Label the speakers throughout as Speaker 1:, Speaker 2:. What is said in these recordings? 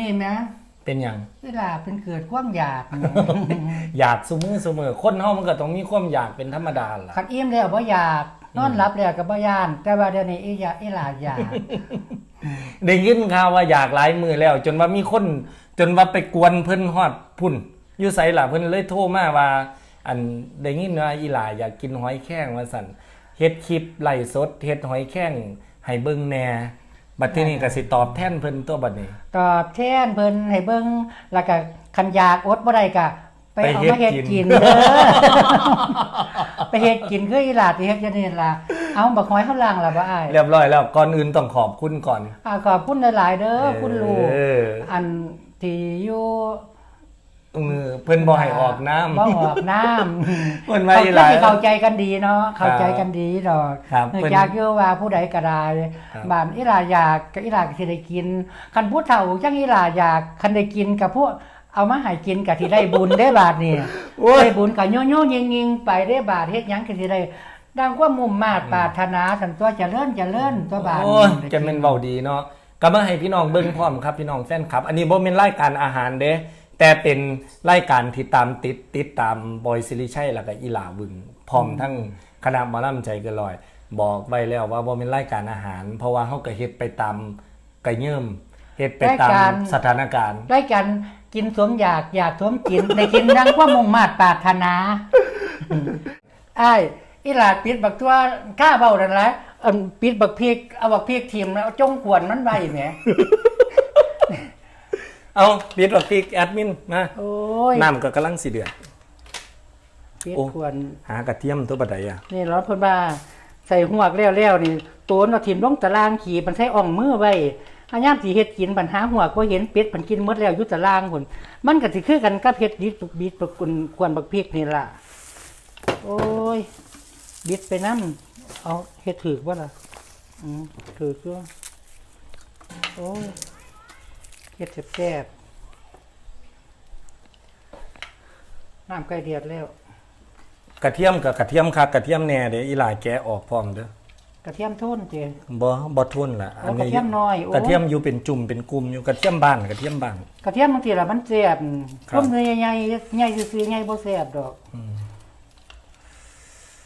Speaker 1: นี้แหม
Speaker 2: เป็นหยัง
Speaker 1: เวลาเป็นเกิดความอยาก
Speaker 2: อยากซุมือซุมือคนเฮามันก็ต้องมีความอยากเป็นธรรมดาล่ะ
Speaker 1: คันอิ่มแล้วบ่อยากนอนหลับแล้วก็บ่ย่าน แต่ว่าเดี๋ยวนี้อีอยากอีหลาอยาก
Speaker 2: ได้ยินข่าวว่าอยากหลายมือแล้ว จนว่ามีคน จนว่าไปกวนเพิ่นฮอดพุ่นอยู่ไสล่ะเพิ่นเลยโทรมาว่า อันได้ยินว่าอีหลาอยากกินหอยแครงว่าซั่นเฮ็ดคลิปไล่สดเฮ็ดหอยแครงให้เบิ่งแหน่ บัดทีนี้ก็สิตอบแทนเพิ่นตัวบัดนี้
Speaker 1: ตอบแทนเพิ่นให้เบิ่งแล้วก็คันอยากอดบ่ได้ก็ไป
Speaker 2: ไป
Speaker 1: เอา
Speaker 2: เฮ็ด
Speaker 1: มาเฮ็ด
Speaker 2: กิ
Speaker 1: กิ
Speaker 2: น
Speaker 1: นเด้อไปเฮ็ดกินคืออีหลาที่เฮ็ดจังนี้ล่ะเอาบักหอยเฮาล้างล่ะบ่อ้าย
Speaker 2: เรียบร้อยแล้วก่อนอื่นต้องขอบคุณก่อน
Speaker 1: อ่าขอบคุณหลายๆเด้อคุณลูก
Speaker 2: เออ
Speaker 1: อันที่อยู่
Speaker 2: เออเพิ่นบ่ให้ออกน้ำ
Speaker 1: บ่ออกน้ำ
Speaker 2: เพิ่นว่า
Speaker 1: เขา
Speaker 2: อีหลา
Speaker 1: ที่เข้าใจกันดีเนาะเข้าใจกันดีดอก
Speaker 2: ครับ
Speaker 1: เนื่อง
Speaker 2: เพิ่น
Speaker 1: จากอยู่ว่าผู้ใดก็ได้
Speaker 2: ครับ
Speaker 1: บ้านอีหลาอยากกับอีหลาก็สิได้กินคันผู้เฒ่าจังอีหลาอยากคันได้กินกับพวกเอามาให้กินก็สิได้บุญได้บาทนี่
Speaker 2: โอ้ย
Speaker 1: ได้บุญก็โยโย่ยิงๆไปได้บาทเฮ็ดหยังก็สิได้ดังความมุ่งมาตรปรารถนาสันตัวเจริญเจริญตัวบาท
Speaker 2: โอ้ยจะเป็นเบาดีเนาะก็มาให้พี่น้องเบิ้งพร้อมครับพี่น้องแฟนครับ อันนี้บ่เป็นรายการอาหารเด้ แต่เป็นรายการที่ตามติดติดตามบอยซิริชัยแล้วก็อีหลาบึงพร้อมทั้งคณะหมอลำใจเกันลอย บอกไว้แล้วว่าบ่เป็นรายการอาหาร เพราะว่าเฮาก็เฮ็ดไปตามกระเยิ่มเฮ็ดไปตามสถานการณ์
Speaker 1: ได้กันกินสมอยากอยากสมกิน ได้กินดังความมุ่งมาตรปรารถนาอ้ายอีหลาปิดบักตัวกล้าเบาดันละอันปิดบักพริกเอาบักพริกทิมแล้วเอาจงขวนมันไว้แหม
Speaker 2: เอาปิดว่าคลิกแอดมินมา
Speaker 1: โอ้ย
Speaker 2: น้ำก็กำลังสิเดือด
Speaker 1: ปิด
Speaker 2: โอ้
Speaker 1: ขวน
Speaker 2: หากระเทียมตัวบัดใดอะ
Speaker 1: นี่ร้อนเพิ่นว่าใส่หวกแล้วๆนี่ตัวน่ะทิมลงตารางขี่มันใช้อ่องมือไว้อายามสิเฮ็ดกินปัญหาหัวก็เห็นเป็ดมันกินหมดแล้วอยู่ตารางพุ่นมันก็สิคือกันกับเฮ็ดดิบบิดบักกุนควรบักพริกนี่ล่ะ โอ้ยบิดไปน้ำเอาเฮ็ดถือว่าล่ะ อืมถือก็โอ้ย เฮ็ดแซ่บๆน้ำใกล้เดือดแล้ว
Speaker 2: กระเทียมกับกระเทียมคักกระเทียมแหน่เดี๋ยวอีหลาแกะออกพร้อมเด้อก
Speaker 1: ระเทียมโทนเจ
Speaker 2: บ่บ่ทุนล่ะ
Speaker 1: โอ้กระเทียมน้อยโอ้
Speaker 2: กระเทียมอยู่เป็นจุ่มเป็นกลุ่มอยู่กระเทียมบ้านกระเทียมบ้าน
Speaker 1: กระเทียมบางทีละมันแซ่บ
Speaker 2: ครับ
Speaker 1: ต้มเนื้อใหญ่ๆใหญ่ซื่อๆใหญ่บ่แซ่บดอก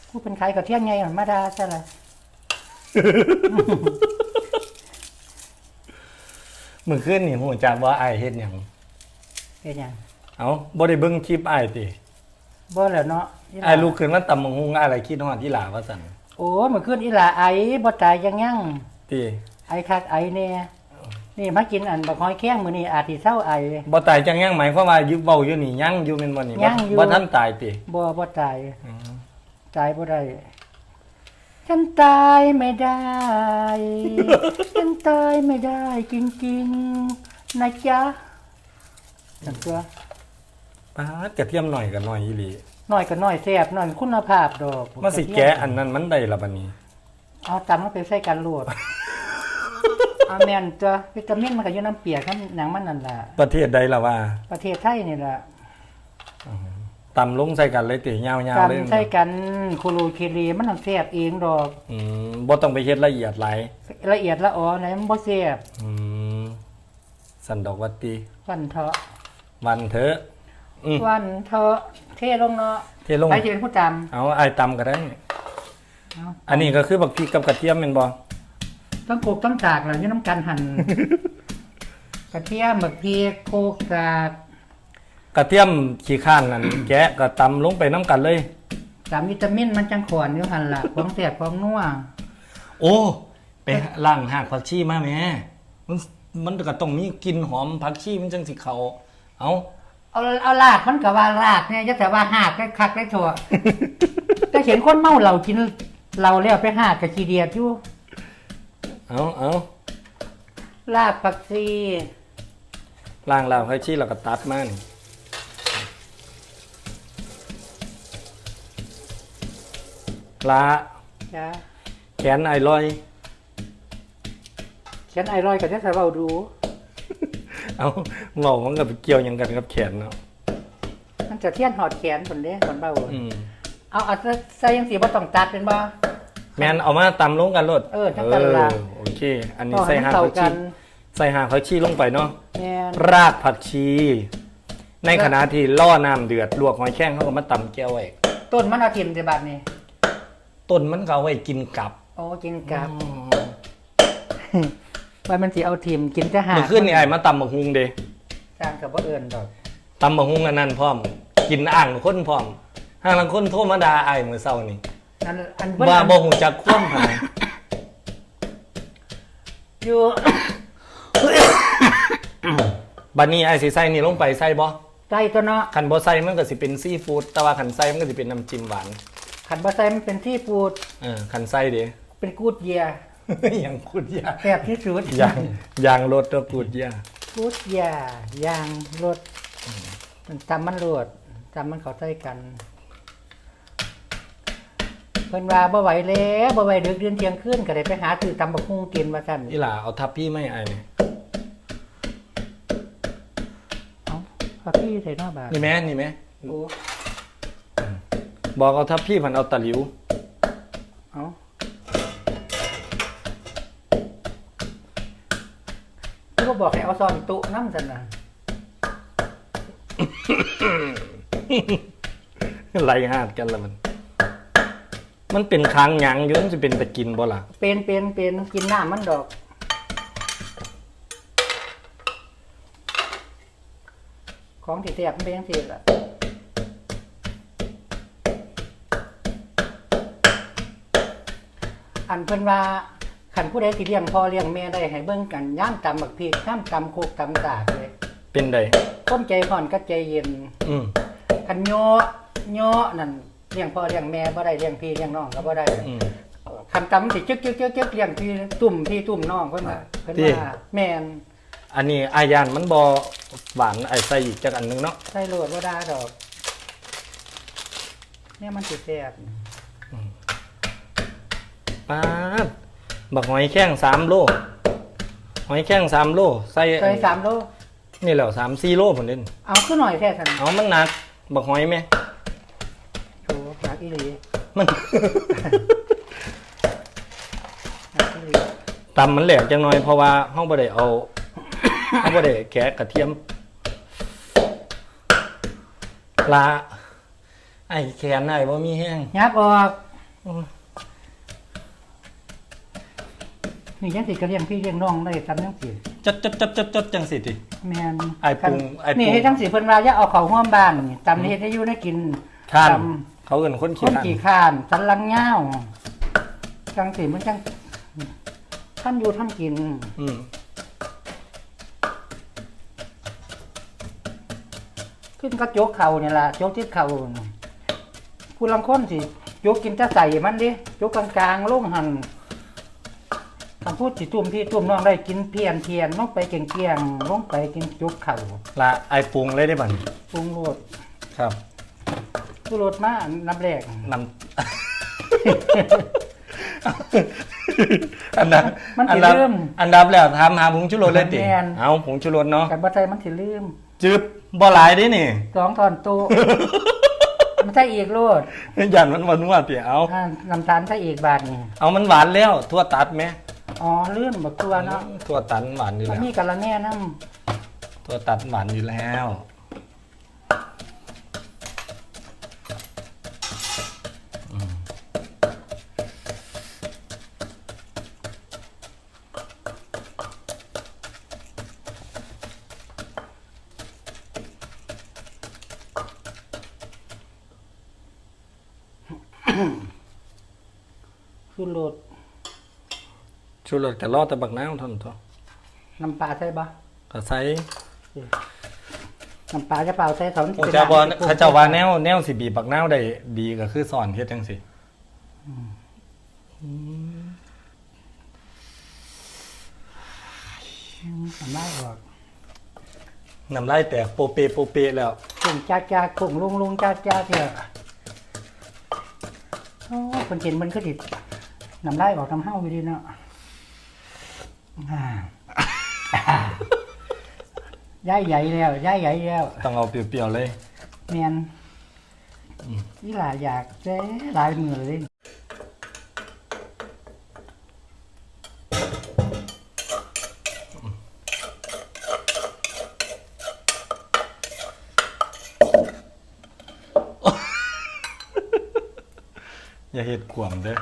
Speaker 1: กูเป็นขายกระเทียมใหญ่ธรรมดาซะละ
Speaker 2: มื้อคืนนี่ฮู้จักว่าอ้ายเฮ็ดหยัง
Speaker 1: เป็นหยัง
Speaker 2: เอ้าบ่ได้เบิ่งคลิปอ้ายติ
Speaker 1: บ่แล้วเนาะอีหลา
Speaker 2: อ้ายลุกขึ้นมาตำบักหุ่งอ้ายอะไรคิดฮอดอีหลาว่าซั่น
Speaker 1: โอ้เมื่อคืนอีหลาไอบ่ตายยังยัง
Speaker 2: ติ
Speaker 1: ไอคักไอแน่นี่มากินอันบักหอยแข้งมื้อนี้อาจสิเศร้าไอ
Speaker 2: บ่ตายจังยังหมายความว่าอยู่เว้าอยู่นี่ยังอยู่แม่นบ่นี่
Speaker 1: ยังอยู่
Speaker 2: บ่ทันตายติ
Speaker 1: บ่บ่ตาย
Speaker 2: อืม
Speaker 1: ตายบ่ได้ ฉันตายไม่ได้ ฉันตายไม่ได้จริงๆนะจ๊ะนั่นตัว
Speaker 2: ปาดกระเทียมหน่อยก็หน่อยอีหลี
Speaker 1: น้อยก็น้อยแซ่บน้อยคุณภาพดอก
Speaker 2: มาสิแกะอันนั้นมันได้ละบัดนี้
Speaker 1: เอาตำมันไปใส่กันลวกเอาแม่นตัววิตามินมันก็อยู่น้ำเปียกน้ำหนังมันนั่นล่ะ
Speaker 2: ประเทศใดล่ะว่า
Speaker 1: ประเทศไทยนี่ล่ะ
Speaker 2: ตำลงใส่กันเลยติยาวๆเลย
Speaker 1: ตำใส่กันโคโลเคลีมันต้องแซ่บเองดอก
Speaker 2: อืมบ่ต้องไปเฮ็ดละเอียดหลาย
Speaker 1: ละเอียดละอ่อนไหนมันบ่แซ่บ
Speaker 2: อืมสันดอกวัตตี
Speaker 1: วันเถาะ
Speaker 2: วันเถอะอืม
Speaker 1: วันเถาะเทลงเนาะ
Speaker 2: เทลง
Speaker 1: ใครจะเป็นผู้ต
Speaker 2: เอาไอ้ายตำก็ได้ำ
Speaker 1: เอา
Speaker 2: อันนี้ก็คือบักพริกกับกระเทียมแม่นบ่
Speaker 1: ต้องโขกต้องจากแล้วอยู่น้ำกันหั่นกระเทียมบักพริกโคกกาก
Speaker 2: กระเทียมขี้ข้านนั่น แกะก็ตำลงไปน้ำกันเลย
Speaker 1: สามวิตามินมันจังขอนอยู่หั่นล่ะของแซ่บของนัว
Speaker 2: โอ้ ไปล้างหากผักชีมาแหม่มันมันก็ต้องมีกลิ่นหอมผักชีมันจังสิเข้าเอา
Speaker 1: เอาเอาลากมันก็ว่ารากเนี่ยจะแต่ว่าหากได้คักได้ถั่ว แต่เห็นคนเมาเหล้ากินเหล้าแล้วไปหากกับขี้เดียดอยู่
Speaker 2: เอาเอา
Speaker 1: ลากปักซี
Speaker 2: ล้างแล้วผักชีแล้วก็ตัดมานี่ ละ
Speaker 1: จ้า
Speaker 2: แขนไอ้ลอย
Speaker 1: ฉันไอรอยกับที่ใส่เบาดู
Speaker 2: เอาเงามันกับเกี่ยวหยังกันกับแขนเนาะ
Speaker 1: มันจะเทียนหอดแขนคนเด้คนเบา
Speaker 2: อืม
Speaker 1: เอาเอาใส่ยังสีบ่ต้องตัดเป็นบ่
Speaker 2: แมนเอามาตำลงกันรถ
Speaker 1: เออจังกันล่ะ
Speaker 2: เออโอเค อันนี้
Speaker 1: ต่อ
Speaker 2: ใส่
Speaker 1: ให้
Speaker 2: หาง
Speaker 1: เข้า
Speaker 2: เขา
Speaker 1: กั
Speaker 2: ชี
Speaker 1: น
Speaker 2: ใส่หางเขาชีลงไปเนาะ
Speaker 1: แมนน
Speaker 2: รากผักชี ในขณะที่ล่อน้ำเดือดลวกหอยแข้งเขาก็มาตำแก้วไว้
Speaker 1: ต้นมันเอาทิมในบัดนี้
Speaker 2: ต้นมันก็เอาไว้กินกับ
Speaker 1: โอ้กินกับว่ามันสิเอาทิมกินจะหา
Speaker 2: เมื่อคืนนี่ไอ้มาตำบักฮุงเด้
Speaker 1: จางกับว่าเอิญดอก
Speaker 2: ตำบักฮุงอันนั้นพร้อม กินอ่างคนพร้อมห่างลังคนโทรมาด่าไอ้เมื่อเช้านี่
Speaker 1: อันอัน
Speaker 2: ว่าบ่ฮู้จักความหาย
Speaker 1: อยู่
Speaker 2: บัดนี้ไอ้สิใส่นี่ลงไปใส่บ่
Speaker 1: ใจตัวเนาะ
Speaker 2: คันบ่ใส่มันก็สิเป็นซีฟู้ดแต่ว่าคันใส่มันก็สิเป็นน้ำจิ้มหวาน
Speaker 1: ขันบะไซมันเป็นที่ปูด
Speaker 2: เออคันใส่เด้
Speaker 1: เป็นกูดเยีย
Speaker 2: อย่างกูดยา
Speaker 1: แบบที่สุด
Speaker 2: ยางยางรถตัวกูดยา
Speaker 1: กูดเยียยางรถมันจำมันรวดจำมันเขาใส่กัน เพิ่นว่าบ่ไหวแล้วบ่ไหวดึกเดือนเที่ยงคืนก็ได้ไปหาซื้อตำบักหุ่งกินว่าซั่น
Speaker 2: อีหล่าเอาทับพี่ไม่ไอ้นี่
Speaker 1: เอ้าพาพี่ใส่หน้าบาท
Speaker 2: นี่แม่นี่แม่
Speaker 1: โอ้
Speaker 2: บอกเอาทับพี่มันเอาตะหลิว
Speaker 1: เอ้าพี่ก็บอกให้เอาซอนตุน้ำซั่นน่ะ
Speaker 2: ไรหาดกันละมัน มันเป็นค้างหยังอยู่มันจะเป็นตะกินบ่ล่ะ
Speaker 1: เป็นเป็นเป็นกินน้ำมันดอก ของที่แซ่บมันเป็นจังซี่ล่ะ อันเพิ่นว่าขันผู้ใดสิเลี้ยงพ่อเลี้ยงแม่ได้ให้เบิ่งกันย่ามตำบักพริกย่ามตำโคกตำสากเลย
Speaker 2: เป็นใด
Speaker 1: ต้นใจห่อนก็ใจเย็น
Speaker 2: อืม
Speaker 1: คันโยโยนั่นเลี้ยงพ่อเลี้ยงแม่บ่ได้เลี้ยงพี่เลี้ยงน้องก็บ่ได้
Speaker 2: อืม
Speaker 1: คันตำสิจึกจึกจึกจึกเลี้ยงพี่ตุ่มพี่ตุ่มน้องเพิ่นว่าเพิ่น
Speaker 2: ที่
Speaker 1: ว่าแม่น
Speaker 2: อันนี้อายานมันบ่หวานไอ้ใส่อีกจักอันหนึงเนาะ
Speaker 1: ใส่โลดบ่ได้ดอกเนี่ยมันสิแซ่บ
Speaker 2: ป๊าดบักหอยแข้งสามโลหอยแข้งสามโลใส่
Speaker 1: ใส่สามโล
Speaker 2: นี่แหละสามสี่โลผลเด่น
Speaker 1: เอาขึ้นหน่อยแท้ซั่น
Speaker 2: เอามันหนัก บักหอยไหม
Speaker 1: โอ้หนักอีหลี
Speaker 2: มัน
Speaker 1: หนักอีหลี
Speaker 2: ตำมันแหลกจังหน่อยเพราะว่าห้องบ่ได้เอาห้องบ่ได้แกะกระเทียมลาไอ้แขนไอ้บ่มีแห้ง
Speaker 1: ยับออก
Speaker 2: อืม
Speaker 1: นี่ยังสิก็เลี้ยงพี่เลี้ยงน้องได้ตำจังสิ
Speaker 2: จัดจัดจัดจัดจัดจังสิติ
Speaker 1: แม่น
Speaker 2: ไอ้ปรุงไอ้ปรุง
Speaker 1: นี่ให้ทั้งสิเพิ่นว่าอย่าเอาเข้าห้อมบ้านนี่ตำนี่เฮ็ดให้อยู่ได้กิน
Speaker 2: ข้าน
Speaker 1: ต
Speaker 2: เขาเอิ้นคนำ
Speaker 1: ค
Speaker 2: ขี้
Speaker 1: น
Speaker 2: ข้าน
Speaker 1: กี่ข้านสันหลังยาวจังสิมันจังท่านอยู่ท่านกิน
Speaker 2: อืม
Speaker 1: ขึ้นก็โจกเข่านี่ล่ะโจกที่เข่านี่ผู้ลังคนสิโจกกินจะใส่มันดิโจกกลางๆลงหันคำ พูดสิตุ่มพี่ตุ่มน้องได้กินเพียนเพียนลงไปเกี่ยงลงไปกินโจกเข่า
Speaker 2: ละไอปรุงเลยได้บัดนี้
Speaker 1: ปรุงรส
Speaker 2: ครับ
Speaker 1: ปรุงรสมาน้ำแรก
Speaker 2: น้ำ อันดับ
Speaker 1: มัน
Speaker 2: อั
Speaker 1: สิ
Speaker 2: ดับ
Speaker 1: เริ่ม
Speaker 2: อันดับแล้วถามหาผงชูรสเลยติ
Speaker 1: แม่น
Speaker 2: เอาผงชูรสเนาะ
Speaker 1: กันบัใจมันสิลืม
Speaker 2: จืบบ่หลายเด้นี่
Speaker 1: สองตอนโต มันใช่อีกโลด
Speaker 2: ยันมันวันว่าติเอา
Speaker 1: อ่าน้ำตาลใช่อีกบาทนี่
Speaker 2: เอามันหวานแล้วทั่วตัดไหม
Speaker 1: อ๋อลืมบักตัวเนาะ
Speaker 2: ทั่วตัดหวานอยู่
Speaker 1: มัน
Speaker 2: แล้ว
Speaker 1: มีกะละแน่น้
Speaker 2: ทั่วตัดหวานอยู่แล้ว ชูรสกับรอดแต่บักน้ำเท่านั้นเถอะ
Speaker 1: น้ำปลาใช่ปะ
Speaker 2: ก็ใส่
Speaker 1: น้ำปลาจะเปล่าใส่ถอน
Speaker 2: โอ้เจ้าบอลเขาเจ้าว่าแนวแนวสิบีบบักน้ำได้ดีก็คือสอนเฮ็ดจังสิ
Speaker 1: น้ำลายออก
Speaker 2: น้ำลายแตกโปเปโปเปแล้ว
Speaker 1: กุ้งจ้าจ้ากุ้งลุงลุงจ้าจ้าเถอะโอ้คนเห็นมันก็ดิน้ำลายออกน้ำเห้าอยู่ดีเนาะอ่า ย้ายใหญ่แล้วย้ายใหญ่แล้ว
Speaker 2: ต้องเอาเปรี้ยวๆเลย
Speaker 1: เมียนนี่หลาอยากเจ๊หลายมือเลย
Speaker 2: อย่าเห็ดขวมเด้อ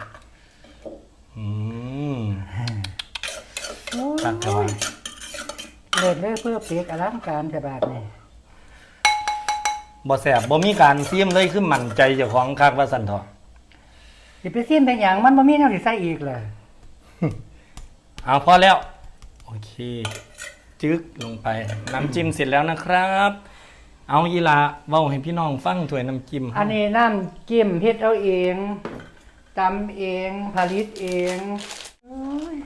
Speaker 1: เล่นเลยเพื่อเปียกอลังการแต่บาทนี่
Speaker 2: บ่แซ่บบ่มีการซีมเลยคือมั่นใจเจ้าของคักว่าซั่นเถาะ
Speaker 1: สิไปซิมเป็นหยังมันบ่มีแนวสิใส่อีกเลย
Speaker 2: เอาพอแล้ว โอเค จึ๊กลงไป น้ำจิ้มเสร็จแล้วนะครับ เอาอีหลาเว้าให้พี่น้องฟังถ้วยน้ำจิ้ม
Speaker 1: อันนี้น้ำจิ้มเฮ็ดเอาเองตำเองผลิตเองโอ้ย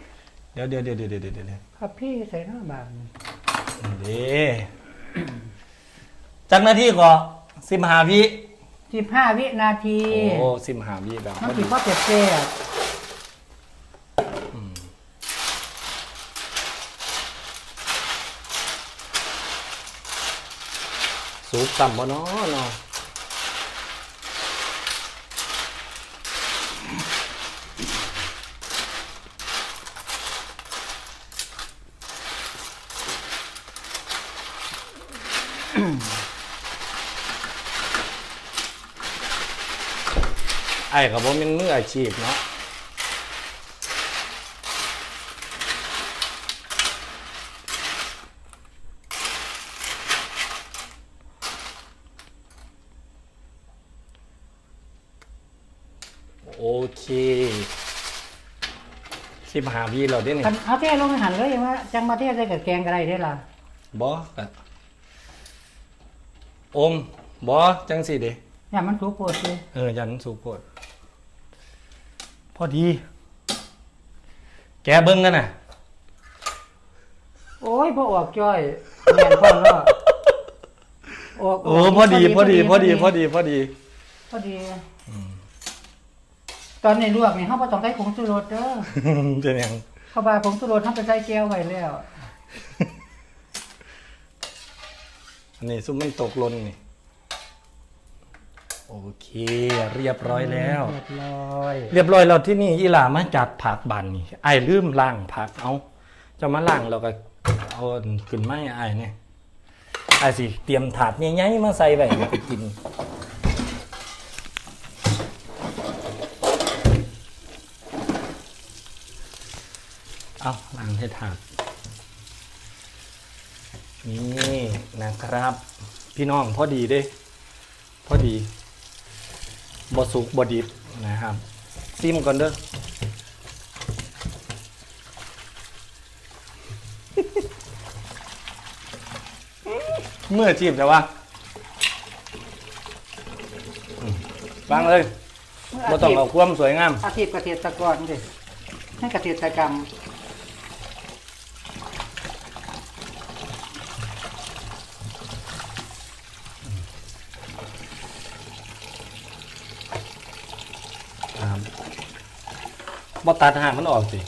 Speaker 2: เดี๋ยวเดี๋ยวเดี๋ยวเดี๋ยวเดี๋ยวเดี๋ยวเดี๋ยว
Speaker 1: ครับพี่ใส่หน้าบาง
Speaker 2: เด้จักหน้าที่ก็สิบหาวิ
Speaker 1: สิบห้าวินาที
Speaker 2: โอ้สิบหาวิแบบ
Speaker 1: มัน
Speaker 2: พอ
Speaker 1: สิ
Speaker 2: ดี
Speaker 1: พ่อเจ็บเจ็บ
Speaker 2: สูบต่ำบ่เนาะเนาะ ไอ้กับผมเป็นมืออาชีพเนาะโอเคสิบหาวีเราได้นี่
Speaker 1: คันเอาเท่ลงไปหันเลยว่าจังมาเท่ใส่กับแกงก็ได้เด้อล่ะ
Speaker 2: บ อโอมบอจังสิเด้
Speaker 1: อย่ามันสุกโปวดสิ
Speaker 2: เออยันสูโพดพอดี แกเบิ้งกันน่ะ
Speaker 1: โอ้ยบ่ออกจ้อยแม่นพ่อเนาะออก
Speaker 2: โอ้พอดีพอดีพอดีพอดีพอดี
Speaker 1: พอดี ตอนในลวกนี่เฮาบ่ต้องใส่ผงชูรสเด้อ
Speaker 2: เป็นยัง
Speaker 1: เพราะว่าผงชูรสเฮาไปใส่แก้วไว้แล้ว
Speaker 2: อันนี้ซุปมันตกหล่นนี่ โอเค เรียบร้อยแล้ว
Speaker 1: เรียบร้อย
Speaker 2: เรียบร้อยแล้วที่นี่อีหลามาจัดผักบานนี่ไอ้ายลืมล้างผักเอาจะมาล้างแล้วก็เอาขึ้นไม้ไอ้ายเนี่ยไอ้ายสิเตรียมถาดใหญ่ๆมาใส่ไว้ให้ไปกิน เอาล้างให้ถาด นี่นะครับ พี่น้องพอดีเด้พอดีบสุกบดิบนะครับซิมก่อนเด้อเมื่อจีบแต่ว่าฟังเลยบ่ต้องเอาความสวยงาม
Speaker 1: อาชีพเกษตรกรเด้ให้เกษตรกรรม
Speaker 2: บ่ตัดหางมันออกสิ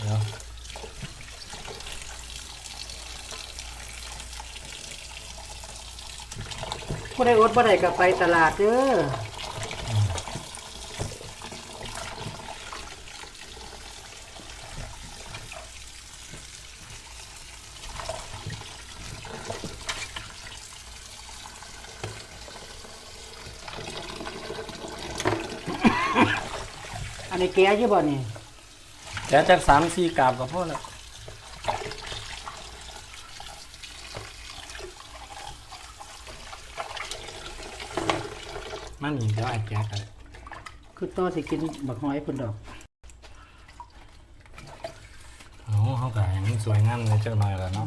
Speaker 2: เดี๋ยว
Speaker 1: ผู้ใดอดบ่ได้ก็ไปตลาดเด้อ อันนี้แก้อยู่บ่นี่
Speaker 2: แค่จากสามสี่กาบก็พอแล้วมันอีกเดี๋ยวไอ้แก๊กอะไร
Speaker 1: คือต่อสิกินบักหอยพุ่นดอก
Speaker 2: โอ้เขาก็ให้มันสวยงามในจักหน่อยแล้วเนาะ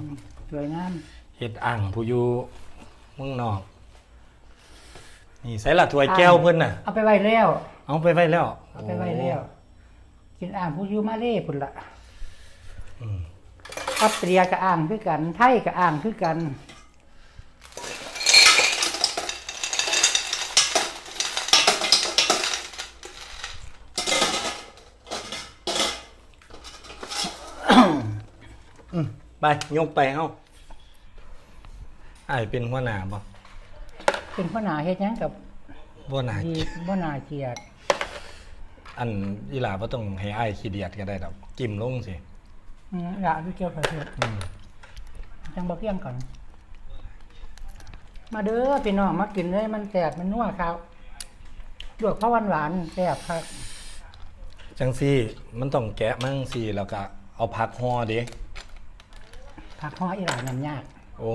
Speaker 1: สวยงาม
Speaker 2: เฮ็ดอ่างผู้อยู่เมืองนอก นี่ใส่ละถ้วยแก้วเพิ่นน่ะ
Speaker 1: เอาไปไว้แล้ว
Speaker 2: เอาไปไว้แล้ว
Speaker 1: เอาไปไว้แล้ว กินอ่างผู้อยู่มาเล่พุ่นละออสเตรียกับอ่างคือกัน ไทยกับอ่างคือกัน
Speaker 2: ไปยกไปเฮาอ้ายเป็นหัวหน้าบ่
Speaker 1: เป็นพ่อหนาเฮ็ดหยังกับ
Speaker 2: บ่หน้า
Speaker 1: ดีพ่อหนาเกียรติ
Speaker 2: อันอีหลาบ่ต้องให้อ้ายขี้เดียดก็ได้ดอกจิ้มลงสิ
Speaker 1: อืมละพี่เกี่ยวกับเฮ็ด
Speaker 2: อืม
Speaker 1: จังบ่เกี่ยงก่อน มาเด้อพี่น้องมากินเลยมันแสบมันนัวครับลวกเพราะหวานๆแซ่บครับ
Speaker 2: จังซี่มันต้องแกะมั่งซี่แล้วก็เอาผักห่อเด้
Speaker 1: ผักห่ออีหลานน้ำยาก
Speaker 2: โอ้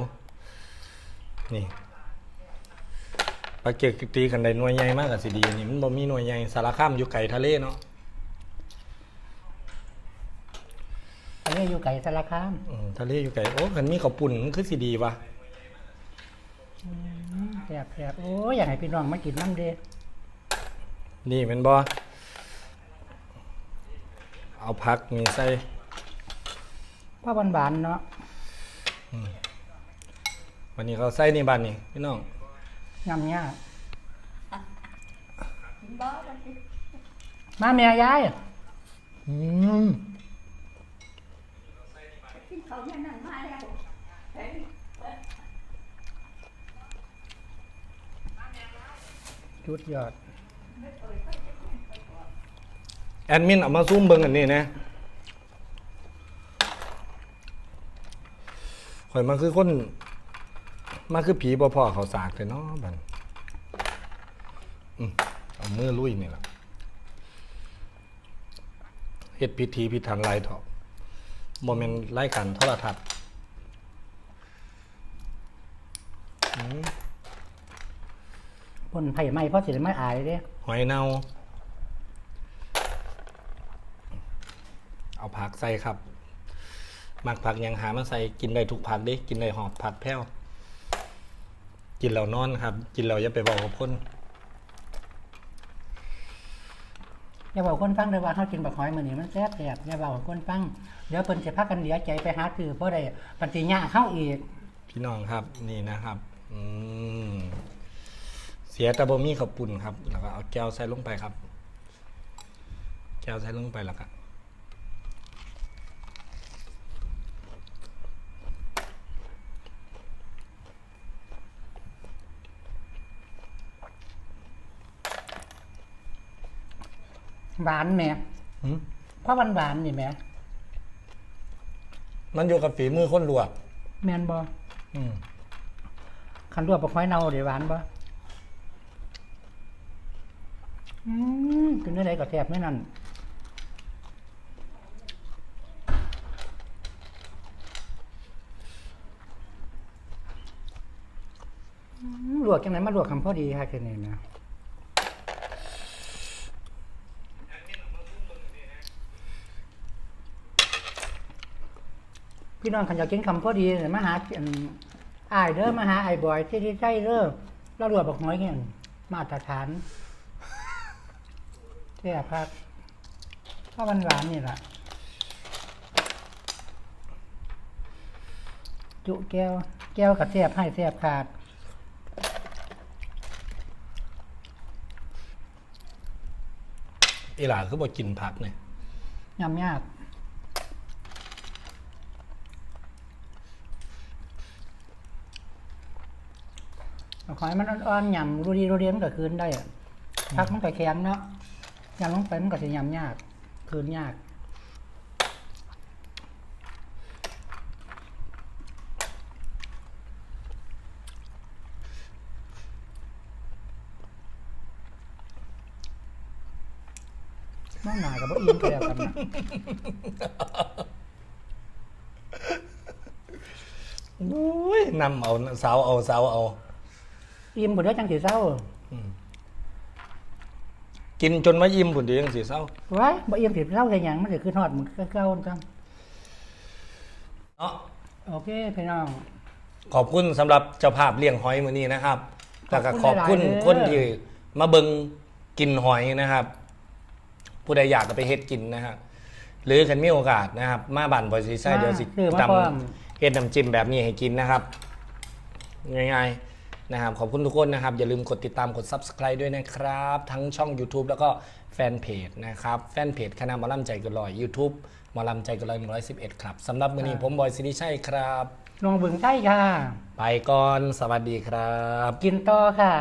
Speaker 2: นี่ ปลาเกียกตีกันได้หน่วยใหญ่มากกับสิดีนี่มันบ่มีหน่วยใหญ่สารคามอยู่ไกลทะเลเนาะ
Speaker 1: อันนี้อยู่ไก่สารคาม
Speaker 2: อืมทะเลอยู่ไกลโอ้กันมีข้าวปุ่นมันคือสิดีวะ
Speaker 1: แซ่บแซ่บโอ้ยอยากให้พี่น้องมากินน้ำเด้
Speaker 2: นี่แม่นบ่เอาผักนี่ใส่
Speaker 1: เพราะหวานๆเนาะ
Speaker 2: วันนี้เขาใส่นี่บัดนี่พี่น้อง
Speaker 1: ยำยากมาแม่ยาย
Speaker 2: อืม
Speaker 3: เขาเนี่ยนั่งมาแล้ว
Speaker 1: จุดยอด
Speaker 2: แอดมินเอามาซูมเบิ่งอันนี้นะข่อยมาคือคน มาคือผีบ่พ่อเขาสากเลยเนาะบัดอืมเอามือลุยนี่ล่ะเฮ็ดพิธีพิธันไรเถอะบ่แม่นรายการโทรทัศน์
Speaker 1: พ่นไผ่ไหม้เพราะสิได้ไม่อายเด้
Speaker 2: หอยเน่า เอาผักใส่ครับ มักผักหยังหามาใส่กินได้ทุกผักเด้กินได้หอบผักแพ้ว กินแล้วนอนครับ กินแล้วอย่าไปบอกกับคน
Speaker 1: อย่าบอกคนฟังเลยว่าเขากินบักหอยมื้อนี้มันแซ่บแซ่บอย่าบอกคนฟังเดี๋ยวเพิ่นสิพากันเหลียใจไปหาซื้อเพราะได้ปัญญาเข้าอีก
Speaker 2: พี่น้องครับนี่นะครับ อืมเสียแต่บ่มีข้าวปุ่นครับ แล้วก็เอาแก้วใส่ลงไปครับ แก้วใส่ลงไปแล้วก็
Speaker 1: หวานแหม่
Speaker 2: หืม
Speaker 1: เพราะหวานหวานๆนี่แหม่
Speaker 2: มันอยู่กับฝีมือคนลวก
Speaker 1: แม่นบ่
Speaker 2: อืม
Speaker 1: คันรวบบักหอยเน่าได้หวานบ่อืมกินได้ไดก็แซ่บแม่นั่นอืมลวกจังไหนมาลวกคำพอดีค่ะคือนี่นะ พี่น้องขันอยากกินคำพอดีเนี่ยมาหาอันอายเด้อมาหาไอ้บอยที่ที่ใช่เด้อเรารวจบอกน้อยเงี้ยมาตรฐานแซ่บครับข้าวหวานๆนี่แหละจุแก้ว แก้วกับแซ่บให้แซ่บขาด
Speaker 2: อีหลาคือบ่กินผักเนี่ย
Speaker 1: ยำยาก เอาขอให้มันอ่อนๆยำรูดีรูเดียมันก็คืนได้อะพักมันก็แข็งเนาะยำลงไปมันก็จะยำยาก คืนยากน้องหนากับพ่ออินไปแล้วกันนะ
Speaker 2: โอ้ยนำเอาสาวเอาสาวเอา
Speaker 1: อิ่มผลได้จังสีเศร้า
Speaker 2: กินจนว่าอิ่มผุนดีจังสิเศร้า
Speaker 1: ว้ายบ่อิ่มสิเศร้าใส่หยังมันจะคือทอดมันก็เก่าจัง
Speaker 2: เนาะ
Speaker 1: โอเคพี่น้อง
Speaker 2: ขอบคุณสำหรับเจ้าภาพเลี้ยงหอยมื้อนี้นะครับแล้วก็ข
Speaker 1: ข
Speaker 2: อ
Speaker 1: อ
Speaker 2: บบ
Speaker 1: คุ
Speaker 2: คุณ
Speaker 1: ณหลายๆเด้อ
Speaker 2: คนที่มาเบิงกินหอยนะครับ ผู้ใดอยากก็ไปเฮ็ดกินนะครับหรือคันมีโอกาสนะครับ มาบ้านบอยซีไซเดี๋ยวสิ
Speaker 1: ซื้อมา
Speaker 2: ต
Speaker 1: พร้อมำ
Speaker 2: เฮ็ดน้ำจิ้มแบบนี้ให้กินนะครับง่ายๆ นะครับขอบคุณทุกคนนะครับ อย่าลืมกดติดตามกด Subscribe ด้วยนะครับ ทั้งช่อง YouTube แล้วก็แฟนเพจนะครับ แฟนเพจคณะหมอลำใจเกันลอย YouTube หมอลำใจเกันลอย111ครับสำหรับมื้อนี้ผมบอยซิริชัยครับ
Speaker 1: ลงบึงใต้ค่ะ
Speaker 2: ไปก่อนสวัสดีครับ
Speaker 1: กินต่อค่ะ